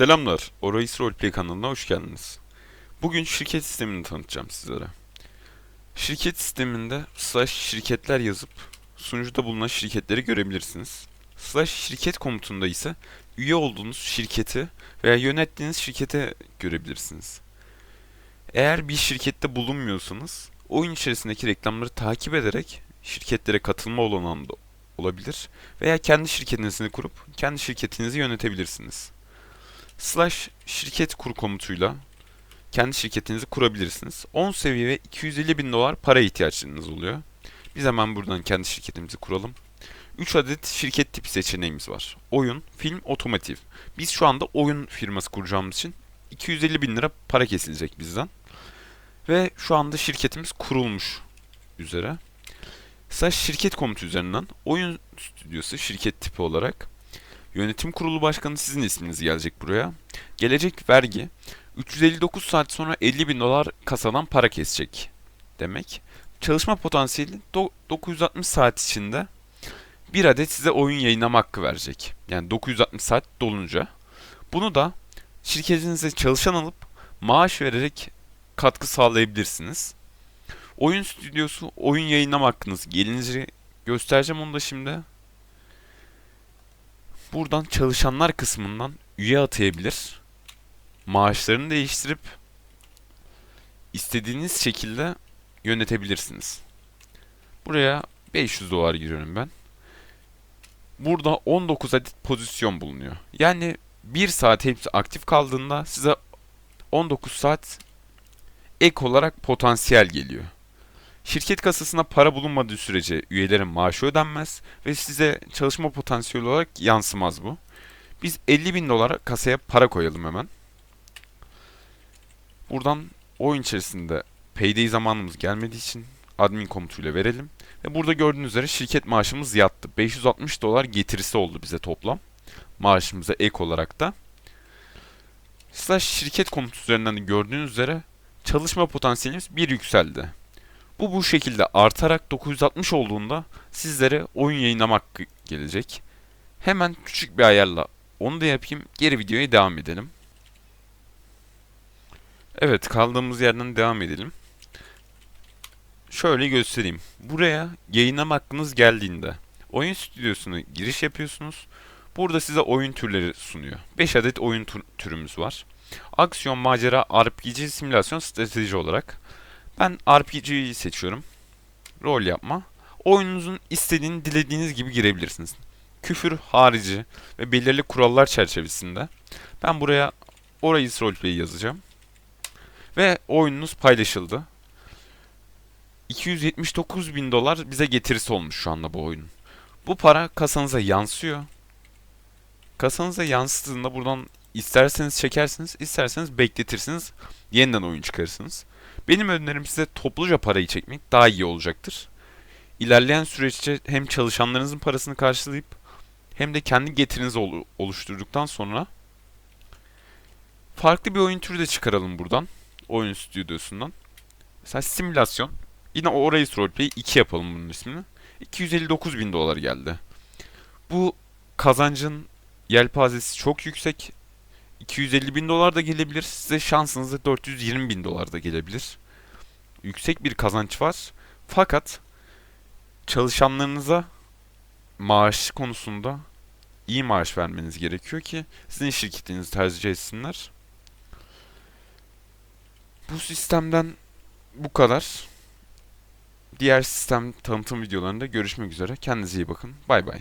Selamlar, Orais Roleplay kanalına hoş geldiniz. Bugün şirket sistemini tanıtacağım sizlere. Şirket sisteminde slash şirketler yazıp sunucuda bulunan şirketleri görebilirsiniz. Slash şirket komutunda ise üye olduğunuz şirketi veya yönettiğiniz şirkete görebilirsiniz. Eğer bir şirkette bulunmuyorsanız oyun içerisindeki reklamları takip ederek şirketlere katılma olanağında olabilir veya kendi şirketinizi kurup kendi şirketinizi yönetebilirsiniz slash şirket kur komutuyla kendi şirketinizi kurabilirsiniz. 10 seviye ve 250 bin dolar para ihtiyaçlarınız oluyor. Biz hemen buradan kendi şirketimizi kuralım. 3 adet şirket tipi seçeneğimiz var. Oyun, film, otomotiv. Biz şu anda oyun firması kuracağımız için 250 bin lira para kesilecek bizden. Ve şu anda şirketimiz kurulmuş üzere. Slash şirket komutu üzerinden oyun stüdyosu şirket tipi olarak Yönetim kurulu başkanı sizin isminiz gelecek buraya. Gelecek vergi 359 saat sonra 50 bin dolar kasadan para kesecek demek. Çalışma potansiyeli do- 960 saat içinde bir adet size oyun yayınlama hakkı verecek. Yani 960 saat dolunca. Bunu da şirketinize çalışan alıp maaş vererek katkı sağlayabilirsiniz. Oyun stüdyosu oyun yayınlama hakkınız gelince göstereceğim onu da şimdi. Buradan çalışanlar kısmından üye atayabilir. Maaşlarını değiştirip istediğiniz şekilde yönetebilirsiniz. Buraya 500 dolar giriyorum ben. Burada 19 adet pozisyon bulunuyor. Yani 1 saat hepsi aktif kaldığında size 19 saat ek olarak potansiyel geliyor. Şirket kasasına para bulunmadığı sürece üyelerin maaşı ödenmez ve size çalışma potansiyeli olarak yansımaz bu. Biz 50 bin dolara kasaya para koyalım hemen. Buradan oyun içerisinde payday zamanımız gelmediği için admin komutuyla verelim. Ve burada gördüğünüz üzere şirket maaşımız yattı. 560 dolar getirisi oldu bize toplam. Maaşımıza ek olarak da. Slash şirket komutu üzerinden de gördüğünüz üzere çalışma potansiyelimiz bir yükseldi. Bu bu şekilde artarak 960 olduğunda sizlere oyun yayınlama hakkı gelecek. Hemen küçük bir ayarla onu da yapayım. Geri videoya devam edelim. Evet kaldığımız yerden devam edelim. Şöyle göstereyim. Buraya yayınlama hakkınız geldiğinde oyun stüdyosuna giriş yapıyorsunuz. Burada size oyun türleri sunuyor. 5 adet oyun türümüz var. Aksiyon, macera, RPG, simülasyon, strateji olarak. Ben RPG'yi seçiyorum. Rol yapma. Oyununuzun istediğini dilediğiniz gibi girebilirsiniz. Küfür harici ve belirli kurallar çerçevesinde. Ben buraya orayı roleplay yazacağım. Ve oyununuz paylaşıldı. 279 bin dolar bize getirisi olmuş şu anda bu oyunun. Bu para kasanıza yansıyor. Kasanıza yansıdığında buradan isterseniz çekersiniz, isterseniz bekletirsiniz, yeniden oyun çıkarırsınız. Benim önerim size topluca parayı çekmek daha iyi olacaktır. İlerleyen süreçte hem çalışanlarınızın parasını karşılayıp hem de kendi getirinizi oluşturduktan sonra farklı bir oyun türü de çıkaralım buradan. Oyun stüdyosundan. Mesela simülasyon. Yine orayı roleplay 2 yapalım bunun ismini. 259 bin dolar geldi. Bu kazancın yelpazesi çok yüksek. 250 bin dolar da gelebilir. Size şansınızda 420 bin dolar da gelebilir. Yüksek bir kazanç var. Fakat çalışanlarınıza maaş konusunda iyi maaş vermeniz gerekiyor ki sizin şirketinizi tercih etsinler. Bu sistemden bu kadar. Diğer sistem tanıtım videolarında görüşmek üzere. Kendinize iyi bakın. Bay bay.